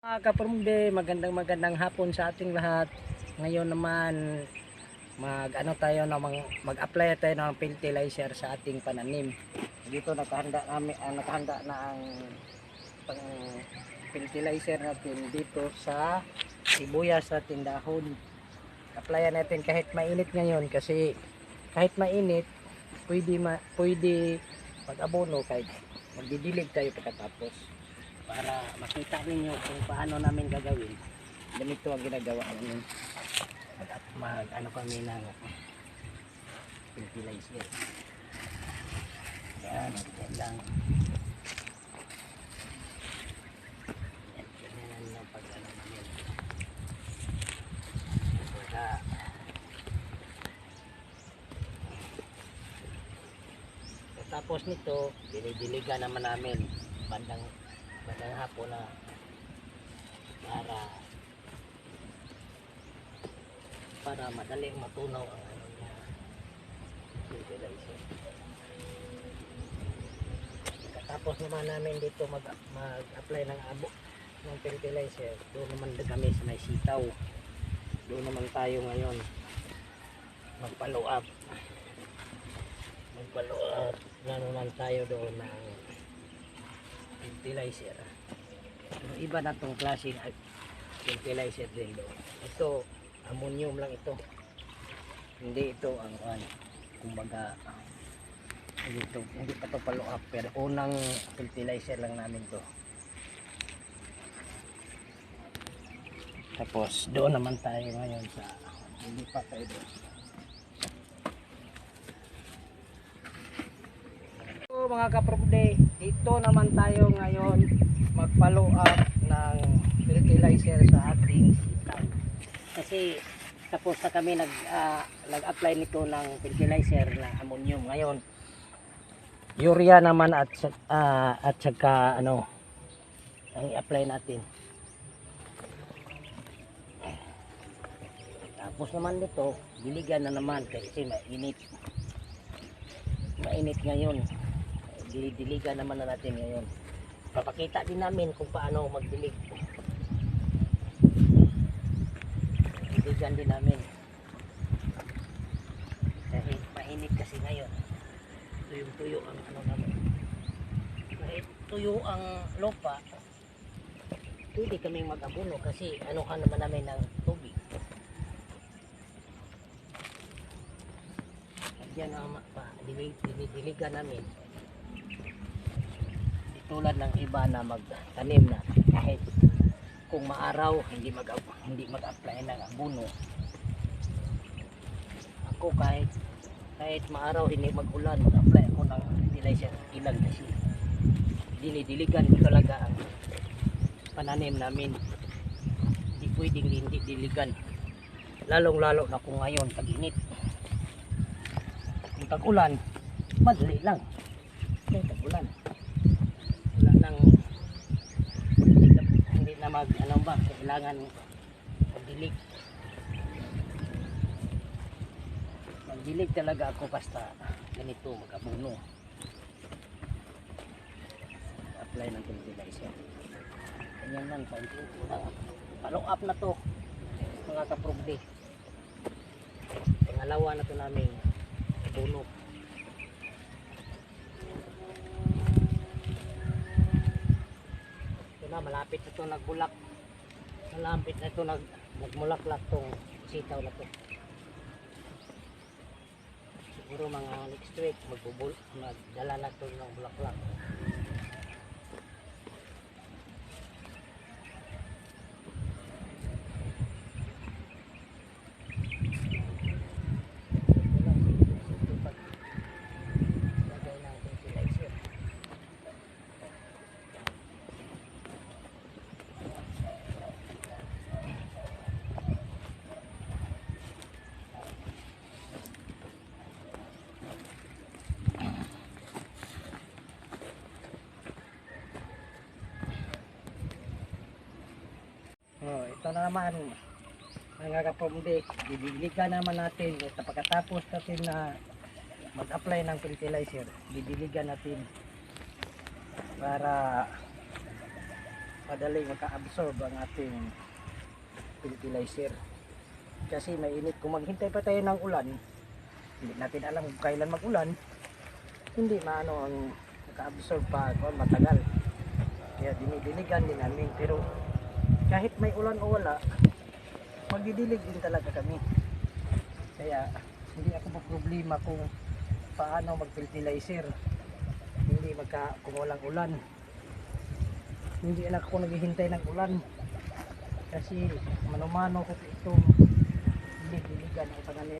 mga kaprumde, magandang magandang hapon sa ating lahat. Ngayon naman mag ano tayo na mag, mag-apply tayo ng fertilizer sa ating pananim. Dito nakahanda namin ah, nakahanda na ang pang fertilizer natin dito sa sibuyas sa tindahon. Applyan natin kahit mainit ngayon kasi kahit mainit pwede ma, pwede pag-abono kahit magdidilig tayo pagkatapos para makita ninyo kung paano namin gagawin. Ganito ang ginagawa namin. Mag, mag ano kami ng fertilizer. Yan, yan lang. Ano Tapos nito, dinidiligan naman namin bandang bandang hapon na para para madaling matunaw ang ano niya fertilizer. Tapos naman namin dito mag mag-apply ng abo ng fertilizer. Doon naman kami sa may sitaw. Doon naman tayo ngayon mag-follow up. Mag-follow up na naman tayo doon ng fertilizer. Yung iba na tong klase na fertilizer din doon. Ito, ammonium lang ito. Hindi ito ang ano, kumbaga hindi, ito, hindi pa to follow up pero unang fertilizer lang namin to. Tapos doon naman tayo ngayon sa hindi pa tayo doon. Mga kaprobde, dito naman tayo ngayon mag-follow up ng fertilizer sa ating sitaw. Kasi tapos na kami nag ah, nag-apply nito ng fertilizer na ammonium ngayon. Urea naman at ah, at saka ano ang i-apply natin. Tapos naman dito, diligan na naman kasi mainit. Mainit ngayon didiligan naman na natin ngayon. Papakita din namin kung paano magdilig. Diligan din namin. Kahit mainit kasi ngayon. Tuyong-tuyo ang ano namin. Kahit tuyo ang lupa, pwede kaming mag-abuno kasi ano ka naman namin ng tubig. Diyan ang ma- pa, dilig- dinidiligan namin tulad ng iba na magtanim na kahit kung maaraw hindi mag hindi mag-apply ng abono. Ako kahit kahit maaraw hindi mag-ulan mag-apply ako ng fertilizer ilang kasi. Dinidiligan ko talaga ang pananim namin. Hindi pwedeng hindi diligan. Lalong lalo na kung ngayon tag-init kung tag-ulan madali lang. Kung tag-ulan nang hindi na, mag ano ba kailangan magdilig. Magdilig talaga ako basta ganito magabuno apply ng fertilizer. Ganyan lang uh, follow up na to mga kaprobde pangalawa na to namin puno ito na malapit na ito nagbulak. Malapit na ito nag nagmulaklak tong sitaw na to. Siguro mga next week magbubul magdala na ito ng bulaklak Ito lang, ito pag lagay ng fertilizer. Oh, ito na naman mga kapomde, didiligan naman natin at pagkatapos natin na mag-apply ng fertilizer, didiligan natin para madaling maka-absorb ang ating fertilizer. Kasi mainit. Kung maghintay pa tayo ng ulan, hindi natin alam kung kailan mag-ulan, hindi maano ang maka-absorb pa matagal. Kaya dinidiligan din namin. Pero kahit may ulan o wala, magdidilig din talaga kami. Kaya hindi ako problema kung paano mag-fertilizer. Hindi magka kung walang ulan. Hindi na ako naghihintay ng ulan. Kasi manumano ko itong diligan ang pananim